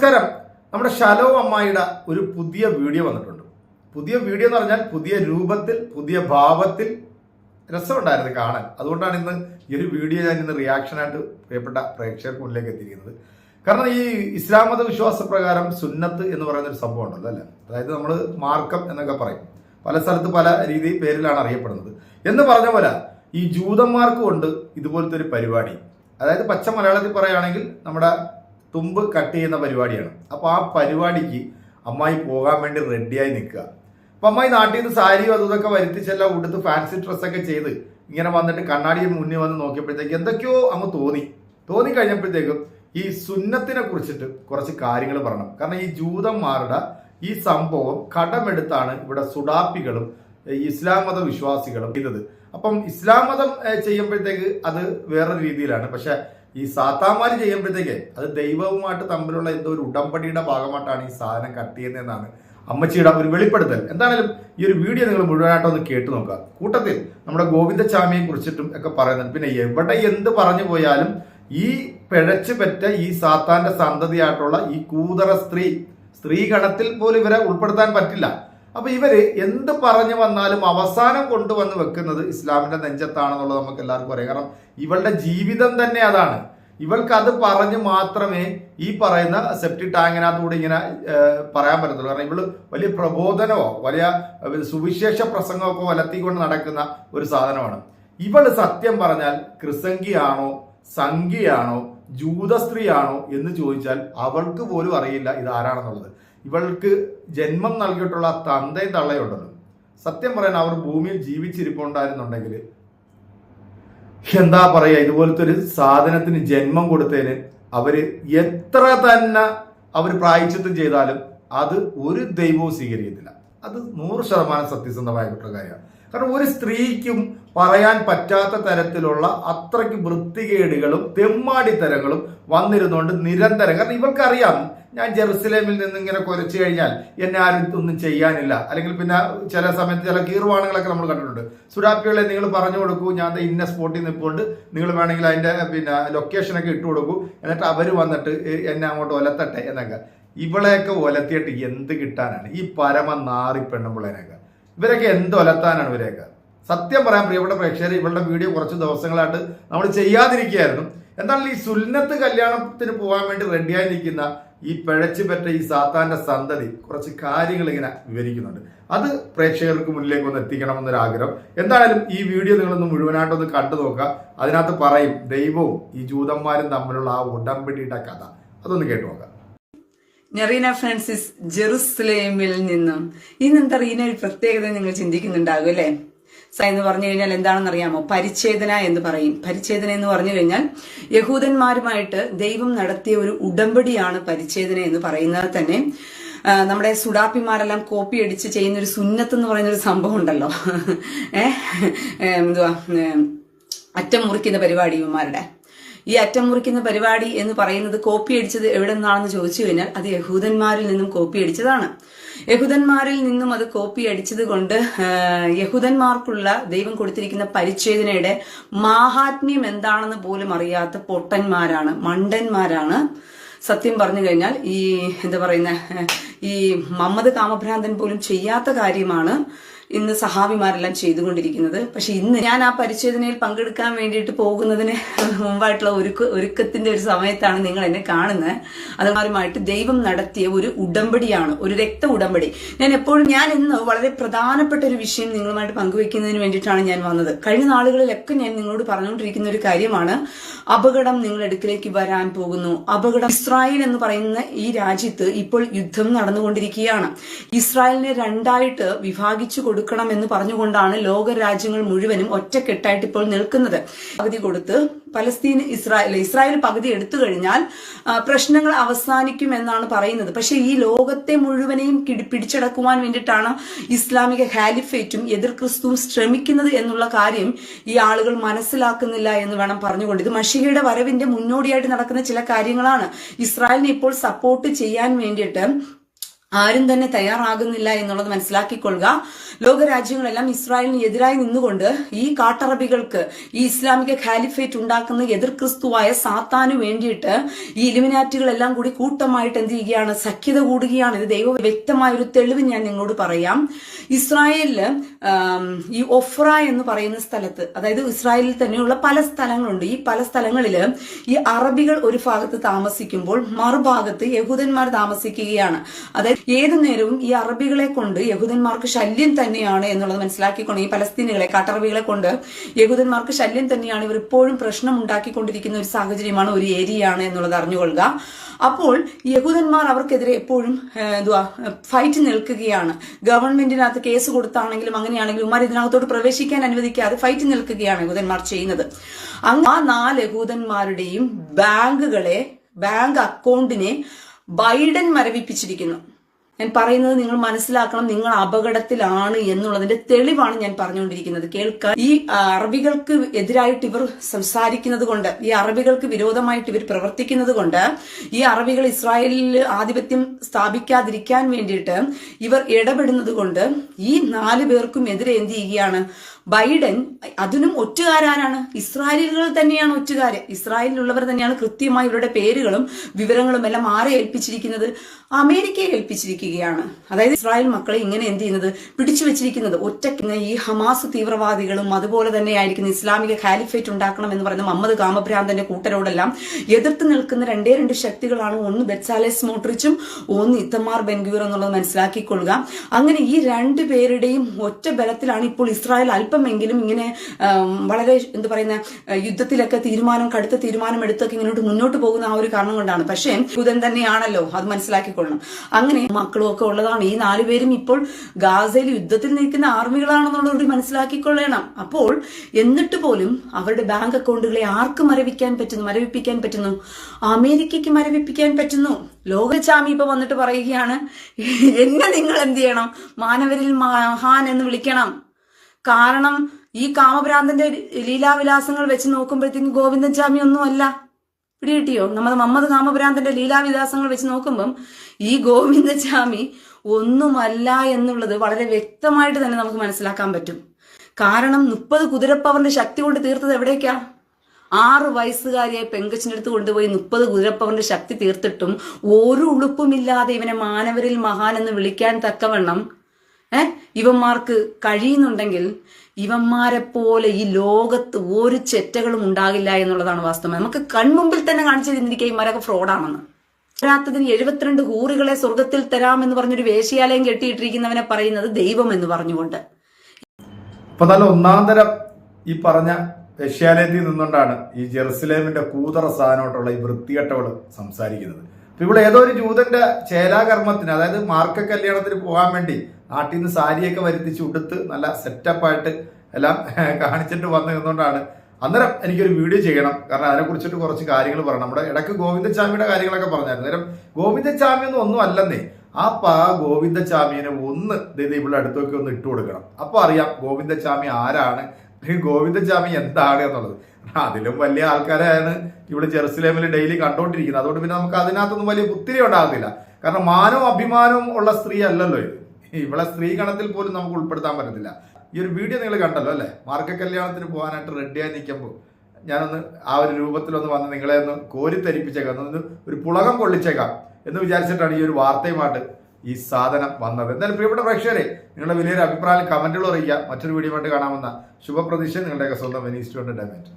നമസ്കാരം. നമ്മുടെ ഷലോ അമ്മായിയുടെ ഒരു പുതിയ വീഡിയോ വന്നിട്ടുണ്ട്. പുതിയ വീഡിയോ എന്ന് പറഞ്ഞാൽ പുതിയ രൂപത്തിൽ പുതിയ ഭാവത്തിൽ രസമുണ്ടായിരുന്നു കാണാൻ. അതുകൊണ്ടാണ് ഇന്ന് ഈ ഒരു വീഡിയോ ഞാൻ ഇന്ന് റിയാക്ഷനായിട്ട് പ്രിയപ്പെട്ട പ്രേക്ഷകർക്ക് മുന്നിലേക്ക് എത്തിയിരിക്കുന്നത്. കാരണം ഈ ഇസ്ലാം മത വിശ്വാസ പ്രകാരം സുന്നത്ത് എന്ന് പറയുന്ന ഒരു സംഭവം ഉണ്ടല്ലോ അല്ലേ? അതായത് നമ്മൾ മാർക്കം എന്നൊക്കെ പറയും. പല സ്ഥലത്ത് പല രീതി പേരിലാണ് അറിയപ്പെടുന്നത്. എന്ന് പറഞ്ഞ പോലെ ഈ ജൂതന്മാർക്ക് കൊണ്ട് ഇതുപോലത്തെ ഒരു പരിപാടി. അതായത് പച്ച മലയാളത്തിൽ പറയുകയാണെങ്കിൽ നമ്മുടെ തുമ്പ് കട്ട് ചെയ്യുന്ന പരിപാടിയാണ്. അപ്പോൾ ആ പരിപാടിക്ക് അമ്മായി പോകാൻ വേണ്ടി റെഡിയായി നിൽക്കുക. അപ്പൊ അമ്മായി നാട്ടിൽ നിന്ന് സാരിയും അതും ഇതൊക്കെ വരുത്തിച്ചെല്ലാം ഉടുത്ത് ഫാൻസി ഡ്രസ്സൊക്കെ ചെയ്ത് ഇങ്ങനെ വന്നിട്ട് കണ്ണാടിയിൽ മുന്നിൽ വന്ന് നോക്കിയപ്പോഴത്തേക്ക് എന്തൊക്കെയോ അങ്ങ് തോന്നി. തോന്നി കഴിഞ്ഞപ്പോഴത്തേക്കും ഈ സുന്നത്തിനെ കുറിച്ചിട്ട് കുറച്ച് കാര്യങ്ങൾ പറയണം. കാരണം ഈ ജൂതന്മാരുടെ ഈ സംഭവം കടമെടുത്താണ് ഇവിടെ സുഡാപ്പികളും ഇസ്ലാം മത വിശ്വാസികളും ചെയ്തത് അപ്പം ഇസ്ലാം മതം ചെയ്യുമ്പോഴത്തേക്ക് അത് വേറൊരു രീതിയിലാണ്. പക്ഷെ ഈ സാത്താമാര് ചെയ്യുമ്പോഴത്തേക്ക് അത് ദൈവവുമായിട്ട് തമ്മിലുള്ള എന്തോ ഒരു ഉടമ്പടിയുടെ ഭാഗമായിട്ടാണ് ഈ സാധനം കട്ട് ചെയ്യുന്നതെന്നാണ് അമ്മച്ചിയുടെ ഒരു വെളിപ്പെടുത്തൽ. എന്തായാലും ഈ ഒരു വീഡിയോ നിങ്ങൾ മുഴുവനായിട്ട് ഒന്ന് കേട്ടു നോക്കുക. കൂട്ടത്തിൽ നമ്മുടെ ഗോവിന്ദചാമിയെ കുറിച്ചിട്ടും ഒക്കെ പറയുന്നുണ്ട്. പിന്നെ എവിടെ എന്ത് പറഞ്ഞു പോയാലും ഈ പിഴച്ചു പെറ്റ ഈ സാത്താന്റെ സന്തതിയായിട്ടുള്ള ഈ കൂതറ സ്ത്രീ സ്ത്രീ ഗണത്തിൽ പോലും ഇവരെ ഉൾപ്പെടുത്താൻ പറ്റില്ല. അപ്പൊ ഇവർ എന്ത് പറഞ്ഞു വന്നാലും അവസാനം കൊണ്ടുവന്ന് വെക്കുന്നത് ഇസ്ലാമിന്റെ നെഞ്ചത്താണെന്നുള്ളത് നമുക്ക് എല്ലാവർക്കും അറിയാം. കാരണം ഇവളുടെ ജീവിതം തന്നെ അതാണ്. ഇവൾക്ക് അത് പറഞ്ഞ് മാത്രമേ ഈ പറയുന്ന സെപ്റ്റി ടാങ്കിനകത്തൂടെ ഇങ്ങനെ പറയാൻ പറ്റത്തുള്ളൂ. കാരണം ഇവൾ വലിയ പ്രബോധനമോ വലിയ സുവിശേഷ പ്രസംഗമൊക്കെ വലത്തിക്കൊണ്ട് നടക്കുന്ന ഒരു സാധനമാണ്. ഇവൾ സത്യം പറഞ്ഞാൽ ക്രിസംഗിയാണോ സംഖ്യയാണോ ജൂതസ്ത്രീയാണോ എന്ന് ചോദിച്ചാൽ അവൾക്ക് പോലും അറിയില്ല ഇത് ആരാണെന്നുള്ളത് ഇവൾക്ക് ജന്മം നൽകിയിട്ടുള്ള തന്തയും തള്ളയുണ്ടെന്നും സത്യം പറയാൻ അവർ ഭൂമിയിൽ ജീവിച്ചിരിപ്പുണ്ടായിരുന്നുണ്ടെങ്കിൽ എന്താ പറയാ ഇതുപോലത്തെ ഒരു സാധനത്തിന് ജന്മം കൊടുത്തതിന് അവർ എത്ര തന്നെ അവർ പ്രായച്ചിത്തം ചെയ്താലും അത് ഒരു ദൈവവും സ്വീകരിക്കത്തില്ല. അത് നൂറ് ശതമാനം സത്യസന്ധമായിട്ടുള്ള കാര്യമാണ്. കാരണം ഒരു സ്ത്രീക്കും പറയാൻ പറ്റാത്ത തരത്തിലുള്ള അത്രയ്ക്ക് വൃത്തികേടുകളും തെമ്മാടിത്തരങ്ങളും വന്നിരുന്നുകൊണ്ട് നിരന്തരം. കാരണം ഇവർക്കറിയാം ഞാൻ ജെറുസലേമിൽ നിന്ന് ഇങ്ങനെ കുരച്ചു കഴിഞ്ഞാൽ എന്നെ ആരും ഒന്നും ചെയ്യാനില്ല. അല്ലെങ്കിൽ പിന്നെ ചില സമയത്ത് ചില കീറുവാണങ്ങളൊക്കെ നമ്മൾ കണ്ടിട്ടുണ്ട്. സുരാപ്പികളെ നിങ്ങൾ പറഞ്ഞു കൊടുക്കൂ ഞാൻ ഇന്ന സ്പോട്ടിൽ നിൽപ്പുണ്ട് നിങ്ങൾ വേണമെങ്കിൽ അതിന്റെ പിന്നെ ലൊക്കേഷനൊക്കെ ഇട്ട് കൊടുക്കൂ. എന്നിട്ട് അവർ വന്നിട്ട് എന്നെ അങ്ങോട്ട് ഒലത്തട്ടെ എന്നൊക്കെ. ഇവളെയൊക്കെ ഒലത്തിയിട്ട് എന്ത് കിട്ടാനാണ്? ഈ പരമ നാറി പെണ്ണുമ്പിള്ളേനൊക്കെ ഇവരൊക്കെ എന്ത് ഒലത്താനാണ് ഇവരെയൊക്കെ? സത്യം പറയാൻ പ്രിയപ്പെട്ട പ്രേക്ഷകർ ഇവളുടെ വീഡിയോ കുറച്ച് ദിവസങ്ങളായിട്ട് നമ്മൾ ചെയ്യാതിരിക്കുകയായിരുന്നു. എന്നാൽ ഈ സുന്നത്ത് കല്യാണത്തിന് പോകാൻ വേണ്ടി റെഡിയായി നിൽക്കുന്ന ഈ പിഴച്ചു പറ്റ ഈ സാത്താന്റെ സന്തതി കുറച്ച് കാര്യങ്ങൾ ഇങ്ങനെ വിവരിക്കുന്നുണ്ട്. അത് പ്രേക്ഷകർക്ക് മുന്നിലേക്ക് ഒന്ന് എത്തിക്കണമെന്നൊരു ആഗ്രഹം. എന്തായാലും ഈ വീഡിയോ നിങ്ങളൊന്ന് മുഴുവനായിട്ടൊന്ന് കണ്ടു നോക്കുക. അതിനകത്ത് പറയും ദൈവവും ഈ ജൂതന്മാരും തമ്മിലുള്ള ആ ഉടമ്പടിയുടെ കഥ. അതൊന്ന് കേട്ടു നോക്കാം. നെറീന ഫ്രാൻസിസ് ജെറുസലേമിൽ നിന്നും. ഇന്ന് എന്താ റീന ഒരു പ്രത്യേകത നിങ്ങൾ ചിന്തിക്കുന്നുണ്ടാകും അല്ലേ? സ എന്ന് പറഞ്ഞു കഴിഞ്ഞാൽ എന്താണെന്ന് അറിയാമോ പരിച്ഛേദന എന്ന് പറയും. പരിച്ഛേദന എന്ന് പറഞ്ഞു കഴിഞ്ഞാൽ യഹൂദന്മാരുമായിട്ട് ദൈവം നടത്തിയ ഒരു ഉടമ്പടിയാണ് പരിച്ഛേദന എന്ന് പറയുന്നത് തന്നെ. നമ്മുടെ സുഡാപ്പിമാരെല്ലാം കോപ്പി അടിച്ച് ചെയ്യുന്ന ഒരു സുന്നത്ത് എന്ന് പറയുന്ന ഒരു സംഭവം ഉണ്ടല്ലോ. ഏഹ് എന്തുവാ? അറ്റം മുറിക്കുന്ന പരിപാടി ഇവന്മാരുടെ. ഈ അറ്റം മുറിക്കുന്ന പരിപാടി എന്ന് പറയുന്നത് കോപ്പി അടിച്ചത് എവിടെ നിന്നാണെന്ന് ചോദിച്ചു കഴിഞ്ഞാൽ അത് യഹൂദന്മാരിൽ നിന്നും കോപ്പി അടിച്ചതാണ്. യഹൂദന്മാരിൽ നിന്നും അത് കോപ്പി അടിച്ചത് കൊണ്ട് യഹൂദന്മാർക്കുള്ള ദൈവം കൊടുത്തിരിക്കുന്ന പരിച്ഛേദനയുടെ മാഹാത്മ്യം എന്താണെന്ന് പോലും അറിയാത്ത പൊട്ടന്മാരാണ് മണ്ടന്മാരാണ്. സത്യം പറഞ്ഞു കഴിഞ്ഞാൽ ഈ എന്താ പറയുന്ന ഈ മമ്മദ് കാമഭ്രാന്തൻ പോലും ചെയ്യാത്ത കാര്യമാണ്. ഇന്ന് സഹാബിമാരെല്ലാം ചെയ്തുകൊണ്ടിരിക്കുന്നത്. പക്ഷെ ഇന്ന് ഞാൻ ആ പരിശോധനയിൽ പങ്കെടുക്കാൻ വേണ്ടിയിട്ട് പോകുന്നതിന് മുമ്പായിട്ടുള്ള ഒരുക്ക ഒരുക്കത്തിന്റെ ഒരു സമയത്താണ് നിങ്ങൾ എന്നെ കാണുന്നത്. അതുമാരുമായിട്ട് ദൈവം നടത്തിയ ഒരു ഉടമ്പടിയാണ് ഒരു രക്ത ഉടമ്പടി. ഞാൻ എപ്പോഴും ഞാൻ ഇന്ന് വളരെ പ്രധാനപ്പെട്ട ഒരു വിഷയം നിങ്ങളുമായിട്ട് പങ്കുവെക്കുന്നതിന് വേണ്ടിയിട്ടാണ് ഞാൻ വന്നത്. കഴിഞ്ഞ നാളുകളിലൊക്കെ ഞാൻ നിങ്ങളോട് പറഞ്ഞുകൊണ്ടിരിക്കുന്ന ഒരു കാര്യമാണ് അപകടം നിങ്ങളുടെ അടുക്കിലേക്ക് വരാൻ പോകുന്നു. അപകടം ഇസ്രായേൽ എന്ന് പറയുന്ന ഈ രാജ്യത്ത് ഇപ്പോൾ യുദ്ധം നടന്നുകൊണ്ടിരിക്കുകയാണ്. ഇസ്രായേലിനെ രണ്ടായിട്ട് വിഭാഗിച്ചു കൊടുക്കണം എന്ന് പറഞ്ഞുകൊണ്ടാണ് ലോക രാജ്യങ്ങൾ മുഴുവനും ഒറ്റക്കെട്ടായിട്ട് ഇപ്പോൾ നിൽക്കുന്നത്. പകുതി കൊടുത്ത് പലസ്തീൻ ഇസ്രായേൽ ഇസ്രായേൽ പകുതി എടുത്തു കഴിഞ്ഞാൽ പ്രശ്നങ്ങൾ അവസാനിക്കും എന്നാണ് പറയുന്നത്. പക്ഷെ ഈ ലോകത്തെ മുഴുവനെയും പിടിച്ചടക്കുവാൻ വേണ്ടിയിട്ടാണ് ഇസ്ലാമിക ഹാലിഫേറ്റും എതിർ ക്രിസ്തുവും ശ്രമിക്കുന്നത് എന്നുള്ള കാര്യം ഈ ആളുകൾ മനസ്സിലാക്കുന്നില്ല എന്ന് വേണം പറഞ്ഞുകൊണ്ട്. ഇത് മഷികയുടെ വരവിന്റെ മുന്നോടിയായിട്ട് നടക്കുന്ന ചില കാര്യങ്ങളാണ് ഇസ്രായേലിനെ ഇപ്പോൾ സപ്പോർട്ട് ചെയ്യാൻ വേണ്ടിയിട്ട് ആരും തന്നെ തയ്യാറാകുന്നില്ല എന്നുള്ളത് മനസ്സിലാക്കിക്കൊള്ളുക. ലോകരാജ്യങ്ങളെല്ലാം ഇസ്രായേലിന് എതിരായി നിന്നുകൊണ്ട് ഈ കാട്ടറബികൾക്ക് ഈ ഇസ്ലാമിക ഖാലിഫേറ്റ് ഉണ്ടാക്കുന്ന എതിർ ക്രിസ്തുവായ സാത്താനു വേണ്ടിയിട്ട് ഈ ഇലിമിനാറ്റുകളെല്ലാം കൂടി കൂട്ടമായിട്ട് എന്ത് ചെയ്യുകയാണ്? സഖ്യത കൂടുകയാണ്. ഇത് ദൈവ വ്യക്തമായ ഒരു തെളിവ് ഞാൻ നിങ്ങളോട് പറയാം. ഇസ്രായേലിൽ ഈ ഒഫ്ര എന്ന് പറയുന്ന സ്ഥലത്ത് അതായത് ഇസ്രായേലിൽ തന്നെയുള്ള പല സ്ഥലങ്ങളുണ്ട്. ഈ പല സ്ഥലങ്ങളിൽ ഈ അറബികൾ ഒരു ഭാഗത്ത് താമസിക്കുമ്പോൾ മറുഭാഗത്ത് യഹൂദന്മാർ താമസിക്കുകയാണ്. അതായത് ഏതു നേരവും ഈ അറബികളെ കൊണ്ട് യഹൂദന്മാർക്ക് ശല്യം തന്നെയാണ് എന്നുള്ളത് മനസ്സിലാക്കിക്കൊണ്ട് ഈ പലസ്തീനുകളെ കാട്ടറബികളെ കൊണ്ട് യഹൂദന്മാർക്ക് ശല്യം തന്നെയാണ് ഇവർ ഇപ്പോഴും പ്രശ്നം ഉണ്ടാക്കിക്കൊണ്ടിരിക്കുന്ന ഒരു സാഹചര്യമാണ് ഒരു ഏരിയയാണ് എന്നുള്ളത് അറിഞ്ഞുകൊള്ളുക. അപ്പോൾ യഹൂദന്മാർ അവർക്കെതിരെ എപ്പോഴും എന്തുവാ ഫൈറ്റ് നിൽക്കുകയാണ്. ഗവൺമെന്റിനകത്ത് കേസ് കൊടുത്താണെങ്കിലും അങ്ങനെയാണെങ്കിലും ഉമാർ ഇതിനകത്തോട്ട് പ്രവേശിക്കാൻ അനുവദിക്കാതെ ഫൈറ്റ് നിൽക്കുകയാണ് യഹൂദന്മാർ ചെയ്യുന്നത്. ആ നാല് യഹൂദന്മാരുടെയും ബാങ്കുകളെ ബാങ്ക് അക്കൗണ്ടിനെ ബൈഡൻ മരവിപ്പിച്ചിരിക്കുന്നു. ഞാൻ പറയുന്നത് നിങ്ങൾ മനസ്സിലാക്കണം നിങ്ങൾ അപകടത്തിലാണ് എന്നുള്ളതിന്റെ തെളിവാണ് ഞാൻ പറഞ്ഞുകൊണ്ടിരിക്കുന്നത്. കേൾക്കാൻ ഈ അറബികൾക്ക് എതിരായിട്ട് ഇവർ സംസാരിക്കുന്നത് കൊണ്ട് ഈ അറബികൾക്ക് വിരോധമായിട്ട് ഇവർ പ്രവർത്തിക്കുന്നത് കൊണ്ട് ഈ അറബികൾ ഇസ്രായേലിൽ ആധിപത്യം സ്ഥാപിക്കാതിരിക്കാൻ വേണ്ടിയിട്ട് ഇവർ ഇടപെടുന്നത് കൊണ്ട് ഈ നാല് പേർക്കും എതിരെ എന്ത് ചെയ്യുകയാണ്? ബൈഡൻ അതിനും ഒറ്റുകാരാരാണ്. ഇസ്രായേലുകൾ തന്നെയാണ് ഒറ്റുകാര്. ഇസ്രായേലിലുള്ളവർ തന്നെയാണ് കൃത്യമായി ഇവരുടെ പേരുകളും വിവരങ്ങളും എല്ലാം ആരെ ഏൽപ്പിച്ചിരിക്കുന്നത്? അമേരിക്കയെ ഏൽപ്പിച്ചിരിക്കുകയാണ്. അതായത് ഇസ്രായേൽ മക്കളെ ഇങ്ങനെ എന്ത് ചെയ്യുന്നത്? പിടിച്ചു വെച്ചിരിക്കുന്നത്. ഒറ്റ ഈ ഹമാസ് തീവ്രവാദികളും അതുപോലെ തന്നെ ആയിരിക്കുന്ന ഇസ്ലാമിക ഖാലിഫേറ്റ് ഉണ്ടാക്കണം എന്ന് പറയുന്ന മുഹമ്മദ് കാമഭ്രാന്തന്റെ കൂട്ടരോടെല്ലാം എതിർത്ത് നിൽക്കുന്ന രണ്ടേ രണ്ട് ശക്തികളാണ്. ഒന്ന് ബെറ്റ്സാലേസ് മോട്രിച്ചും ഒന്ന് ഇത്തമാർ ബെൻഗൂർ എന്നുള്ളത് മനസ്സിലാക്കിക്കൊള്ളുക. അങ്ങനെ ഈ രണ്ട് പേരുടെയും ഒറ്റ ബലത്തിലാണ് ഇപ്പോൾ ഇസ്രായേൽ അല്പമെങ്കിലും ഇങ്ങനെ വളരെ എന്ത് പറയുന്ന യുദ്ധത്തിലൊക്കെ തീരുമാനം കടുത്ത തീരുമാനം എടുത്തൊക്കെ ഇങ്ങോട്ട് മുന്നോട്ട് പോകുന്ന ആ ഒരു കാരണം കൊണ്ടാണ്. പക്ഷേ ബുധൻ തന്നെയാണല്ലോ അത് മനസ്സിലാക്കിക്കൊള്ളണം. അങ്ങനെ മക്കളും ഒക്കെ ഉള്ളതാണ്. ഈ നാലുപേരും ഇപ്പോൾ ഗാസയിൽ യുദ്ധത്തിൽ നിൽക്കുന്ന ആർമികളാണെന്നുള്ളത് മനസ്സിലാക്കിക്കൊള്ളണം. അപ്പോൾ എന്നിട്ട് പോലും അവരുടെ ബാങ്ക് അക്കൗണ്ടുകളെ ആർക്ക് മരവിക്കാൻ പറ്റുന്നു? മരവിപ്പിക്കാൻ പറ്റുന്നു? അമേരിക്കയ്ക്ക് മരവിപ്പിക്കാൻ പറ്റുന്നു? ലോകചാമി ഇപ്പൊ വന്നിട്ട് പറയുകയാണ് എന്നെ നിങ്ങൾ എന്ത് ചെയ്യണം? മാനവരിൽ മഹാൻ എന്ന് വിളിക്കണം. കാരണം ഈ കാമഭ്രാന്തന്റെ ലീലാവിലാസങ്ങൾ വെച്ച് നോക്കുമ്പോഴത്തേക്കും ഗോവിന്ദൻ ചാമി ഒന്നുമല്ല. പിടികിട്ടിയോ? നമ്മുടെ മമ്മദ് കാമഭ്രാന്തന്റെ ലീലാവിലാസങ്ങൾ വെച്ച് നോക്കുമ്പം ഈ ഗോവിന്ദചാമി ഒന്നുമല്ല എന്നുള്ളത് വളരെ വ്യക്തമായിട്ട് തന്നെ നമുക്ക് മനസ്സിലാക്കാൻ പറ്റും. കാരണം മുപ്പത് കുതിരപ്പവറിന്റെ ശക്തി കൊണ്ട് തീർത്തത് എവിടേക്കാ? ആറ് വയസ്സുകാരിയെ പെങ്കച്ചിന്റെ അടുത്ത് കൊണ്ടുപോയി മുപ്പത് കുതിരപ്പവറിന്റെ ശക്തി തീർത്തിട്ടും ഒരു ഉളുപ്പുമില്ലാതെ ഇവനെ മാനവരിൽ മഹാൻ എന്ന് വിളിക്കാൻ തക്കവണ്ണം ഏ? ഇവന്മാർക്ക് കഴിയുന്നുണ്ടെങ്കിൽ ഇവന്മാരെ പോലെ ഈ ലോകത്ത് ഒരു ചെറ്റകളും ഉണ്ടാകില്ല എന്നുള്ളതാണ് വാസ്തവം. നമുക്ക് കൺമുമ്പിൽ തന്നെ കാണിച്ചു തന്നിരിക്കുക ഇവന്മാരൊക്കെ ഫ്രോഡാണെന്ന്. രാത്തതിന് എഴുപത്തിരണ്ട് ഹൂറുകളെ സ്വർഗത്തിൽ തരാമെന്ന് പറഞ്ഞൊരു വേശ്യാലയം കെട്ടിയിട്ടിരിക്കുന്നവനെ പറയുന്നത് ദൈവം എന്ന് പറഞ്ഞുകൊണ്ട്. അപ്പൊ നല്ല ഒന്നാം തരം ഈ പറഞ്ഞ വേശ്യാലയത്തിൽ നിന്നുകൊണ്ടാണ് ഈ ജെറുസലേമിന്റെ കൂതറ സാധനമായിട്ടുള്ള ഈ വൃത്തികെട്ടവൾ സംസാരിക്കുന്നത്. ഇവിടെ ഏതോ ഒരു ജൂതന്റെ ചേലാകർമ്മത്തിന് അതായത് മാർക്ക കല്യാണത്തിന് പോകാൻ വേണ്ടി നാട്ടിൽ നിന്ന് സാരിയൊക്കെ വരുത്തിച്ച് ഉടുത്ത് നല്ല സെറ്റപ്പായിട്ട് എല്ലാം കാണിച്ചിട്ട് വന്നു എന്നുകൊണ്ടാണ് അന്നേരം എനിക്കൊരു വീഡിയോ ചെയ്യണം. കാരണം അതിനെ കുറിച്ചിട്ട് കുറച്ച് കാര്യങ്ങൾ പറയണം. നമ്മുടെ ഇടയ്ക്ക് ഗോവിന്ദചാമിയുടെ കാര്യങ്ങളൊക്കെ പറഞ്ഞായിരുന്നു. നേരം ഗോവിന്ദചാമി ഒന്നും ഒന്നും അല്ലെന്നേ. ആ പാ ഒന്ന് ദേ ഇവിടെ അടുത്തൊക്കെ ഒന്ന് ഇട്ട് കൊടുക്കണം അപ്പോൾ അറിയാം ഗോവിന്ദചാമി ആരാണ് അല്ലെങ്കിൽ ഗോവിന്ദച്ചാമി എന്താണ് എന്നുള്ളത്? അതിലും വലിയ ആൾക്കാരാണ് ഇവിടെ ജെറുസലേമിൽ ഡെയിലി കണ്ടോണ്ടിരിക്കുന്നത്. അതുകൊണ്ട് പിന്നെ നമുക്ക് അതിനകത്തൊന്നും വലിയ പുത്തിരി ഉണ്ടാകുന്നില്ല കാരണം മാനവും അഭിമാനവും ഉള്ള സ്ത്രീ അല്ലല്ലോ ഇത്. ഇവിടെ സ്ത്രീ ഗണത്തിൽ പോലും നമുക്ക് ഉൾപ്പെടുത്താൻ പറ്റത്തില്ല. ഈ ഒരു വീഡിയോ നിങ്ങൾ കണ്ടല്ലോ അല്ലേ? മാർക്ക കല്യാണത്തിന് പോകാനായിട്ട് റെഡിയായി നിൽക്കുമ്പോൾ ഞാനൊന്ന് ആ ഒരു രൂപത്തിലൊന്ന് വന്ന് നിങ്ങളെ ഒന്ന് കോരിത്തരിപ്പിച്ചേക്കാം. ഒന്ന് ഒരു പുളകം കൊള്ളിച്ചേക്കാം എന്ന് വിചാരിച്ചിട്ടാണ് ഈ ഒരു വാർത്തയുമായിട്ട് ഈ സാധനം വന്നത്. എന്തായാലും പ്രിയപ്പെട്ട പ്രേക്ഷകരെ നിങ്ങളുടെ വലിയൊരു അഭിപ്രായം കമന്റുകൾ അറിയിക്കുക. മറ്റൊരു വീഡിയോ ആയിട്ട് കാണാമെന്ന ശുഭപ്രതീക്ഷ നിങ്ങളുടെയൊക്കെ സ്വന്തം വെനീസ് ടു എന്റർടൈൻമെന്റ്